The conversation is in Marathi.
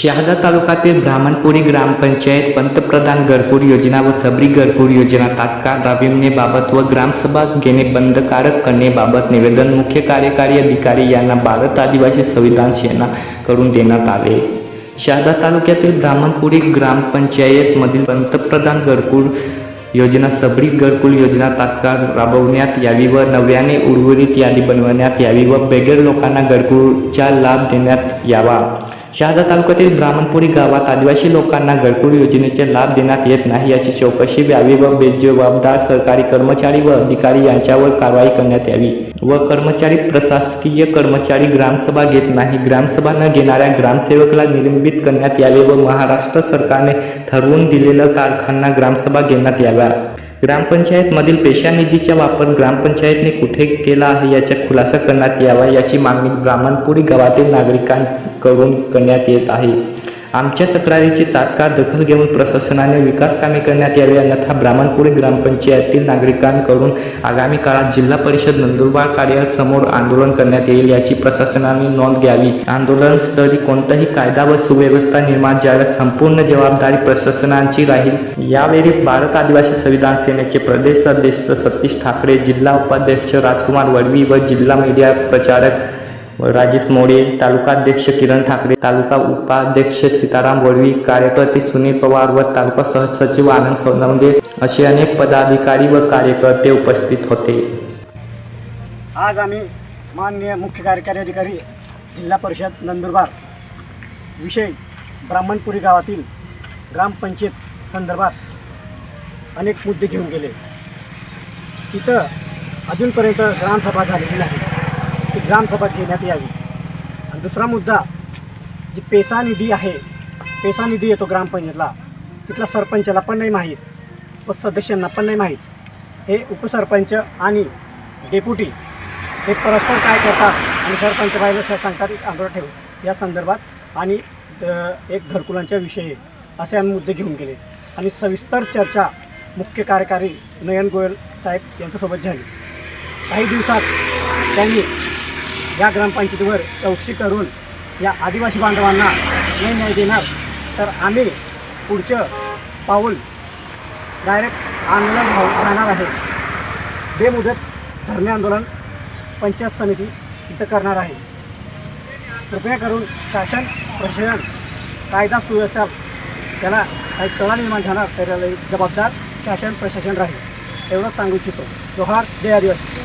शहादा तालुक्यातील ब्राह्मणपुरी ग्रामपंचायत पंतप्रधान घरकुल योजना व सबरी घरकुल योजना तात्काळ राबविण्याबाबत व ग्रामसभा घेणे बंधकारक करण्याबाबत निवेदन मुख्य कार्यकारी अधिकारी यांना भारत आदिवासी संविधान सेनाकडून देण्यात आले. शहादा तालुक्यातील ब्राह्मणपुरी ग्रामपंचायतमधील पंतप्रधान घरकुल योजना सबरी घरकुल योजना तात्काळ राबवण्यात यावी व नव्याने उर्वरित यादी बनवण्यात यावी व बेघर लोकांना घरकुलचा लाभ देण्यात यावा. शहादा तालुक्यातील ब्राह्मणपुरी गावात आदिवासी लोकांना घरकुल योजनेचे लाभ देण्यात येत नाही याची चौकशी व्हावी व बेजबाबदार सरकारी कर्मचारी व अधिकारी यांच्यावर कारवाई करण्यात यावी. व कर्मचारी प्रशासकीय कर्मचारी ग्रामसभा घेत नाही. ग्रामसभा न घेणाऱ्या ग्रामसेवकला निलंबित करण्यात यावे व महाराष्ट्र सरकारने ठरवून दिलेल्या तारखांना ग्रामसभा घेण्यात याव्या. ग्रामपंचायतमधील पेशा निधीचा वापर ग्रामपंचायतने कुठे केला आहे याचा खुलासा करण्यात यावा याची मागणी ब्राह्मणपुरी गावातील नागरिकांकडून करण्यात येत आहे. आमच्या तक्रारीची तात्काळ दखल घेऊन प्रशासनाने विकास कामे करण्यात यावी अन्यथा ब्राह्मणपुरी ग्रामपंचायतील नागरिकांकडून आगामी काळात जिल्हा परिषद नंदुरबार कार्यालयासमोर आंदोलन करण्यात येईल याची प्रशासनाने नोंद घ्यावी. आंदोलनस्थळी कोणताही कायदा व सुव्यवस्था निर्माण झाल्यास संपूर्ण जबाबदारी प्रशासनाची राहील. यावेळी भारत आदिवासी संविधान सेनेचे प्रदेश अध्यक्ष सतीश ठाकरे जिल्हा उपाध्यक्ष राजकुमार वडवी व जिल्हा मीडिया प्रचारक राजेश मोडे तालुकाध्यक्ष किरण ठाकरे तालुका उपाध्यक्ष सीताराम वडवी कार्यकर्ते सुनील पवार व तालुका सहसचिव आनंद सोनवणे असे अनेक पदाधिकारी व कार्यकर्ते उपस्थित होते. आज आम्ही माननीय मुख्य कार्यकारी अधिकारी जिल्हा परिषद नंदुरबार विषय ब्राह्मणपुरी गावातील ग्रामपंचायत संदर्भात अनेक मुद्दे घेऊन गेले. तिथं अजूनपर्यंत ग्रामसभा झालेली नाही. ती ग्रामसभा घेण्यात यावी. आणि दुसरा मुद्दा जी पेसा निधी आहे पेसा निधी येतो ग्रामपंचायतला तिथला सरपंचाला पण नाही माहीत व सदस्यांना पण नाही माहीत. हे उपसरपंच आणि डेप्युटी हे परस्पर काय करतात आणि सरपंच बाहेर काय सांगतात एक आंदोलन ठेवू. या संदर्भात आणि एक घरकुलांच्या विषयी असे आम्ही मुद्दे घेऊन गेले. आणि सविस्तर चर्चा मुख्य कार्यकारी नयन गोयल साहेब यांच्यासोबत झाली. काही दिवसात त्यांनी या ग्रामपंचायतीवर चौकशी करून या आदिवासी बांधवांना नाही न्याय देणार तर आम्ही पुढचं पाऊल डायरेक्ट आंदोलन राहणार आहे. बेमुदत धरणे आंदोलन पंचायत समिती इथं करणार आहे. कृपया करून शासन प्रशासन कायदा सुव्यवस्था त्याला काही तळा निर्माण झाला त्याला जबाबदार शासन प्रशासन राहील एवढंच सांगू इच्छितो. जोहार जय आदिवासी.